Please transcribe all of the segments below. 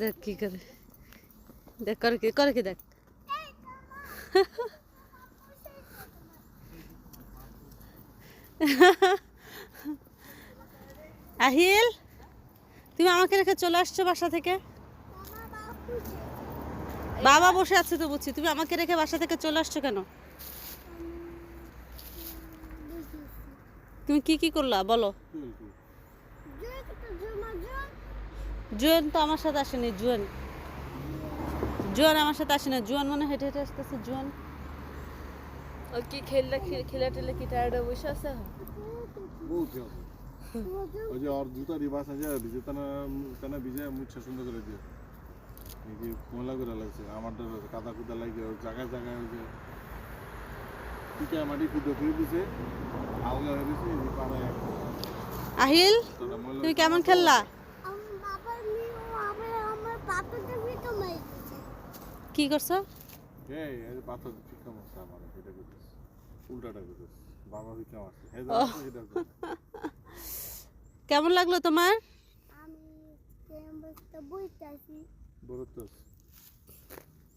দেখ কি করে দেখ করে কি করে কি দেখ আহিল তুমি আমাকে রেখে চলে আসছো বাসা থেকে বাবা বসে আছে তো বুঝছি তুমি আমাকে রেখে বাসা থেকে চলে আসছো কেন তুমি কি কি করলা বলো জুয়েন তো আমার সাথে আসেনি জুয়েন। জুয়ান আমার সাথে আসে না জুয়ান মনে হেঁটে হেঁটে আসতেছে জুয়ান। ও কি খেললে খেলে টেলে কি টায়ার্ড বসে আছে ওই যে ওর জুতা রিবাস আছে ভিজে তানা তানা ভিজে মুছা সুন্দর করে দিয়ে। এই যে ময়লা করে লাগছে আমার তো কাদা কুদা লাগে ওর জায়গায় জায়গায় ওই যে টিকা মাটি কুদো করে দিছে আলগা হয়ে গেছে আহিল তুমি কেমন খেললা কি করছ এই এই যে পাথর ঠিকা মারছে আমার এটা করতেছে উল্টাটা করতেছে বাবা ভিক্ষা মারছে এই যে এটা কেমন লাগল তোমার?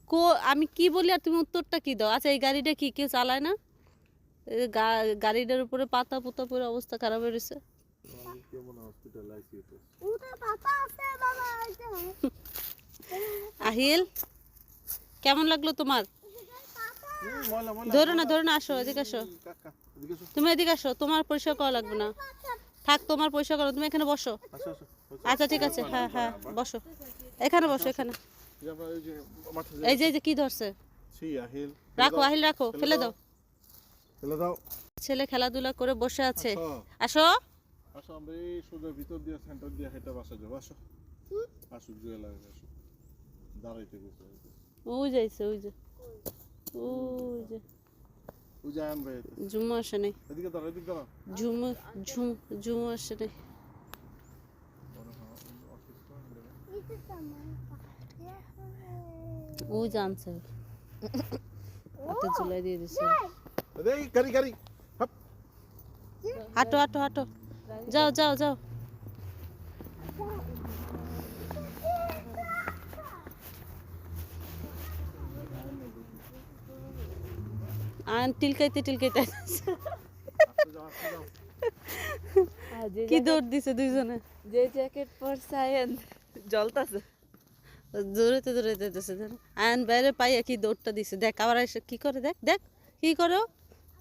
কো আমি কি বলি আর তুমি উত্তরটা কি দাও? আচ্ছা এই গাড়িটা কি কেউ চালায় না? গাড়িটার উপরে পাতা পুতা পরে অবস্থা খারাপ হয়ে রয়েছে। আহিল? কেমন লাগল তোমার? ধরো না ধরো না, আসো, এদিকে আসো। তুমি এদিকে আসো, তোমার পরিষ্কার করা লাগবে না। থাক, তোমার পরিষ্কার করো তুমি এখানে বসো। আচ্ছা ঠিক আছে হ্যাঁ হ্যাঁ বসো। এখানে বসো, এখানে। এই যে কি ধরছে? রাখো, আহিল, রাখো, ফেলে দাও। ফেলে দাও ছেলে খেলাধুলা করে বসে আছে। আসো। আসো, আমরা এই সোজা ভিতর দিয়ে সেন্টার দিয়ে হেঁটে বাসা যাব। আসো। আসো জুয়ে লাগে আসো। দাঁড়াইতে ওই যাইছে ওই যে। ওই যে। ওই যে আনবে ঝুমু আসে নাই। এদিকে দাঁড়া এদিকে দাঁড়া ঝুমু ঝুমু ঝুমু আসে নাই। ও জানছে হাতে ঝুলাই দিয়ে দিছে। এই গাড়ি গাড়ি হাঁটো হাঁটো হাঁটো। যাও যাও যাও। আন টিলকাইতে টিলকাইতে। আর কি দৌড় দিছে দুইজনে? যে জ্যাকেট পরছে আয়ন জলতাছে দৌড়াইতে দৌড়াইতে দিছে আয়ন বাইরে পাইয়া কি দৌড়টা দিছে? দেখ আবার এসে কি করে? দেখ দেখ কি করো?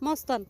মস্তান।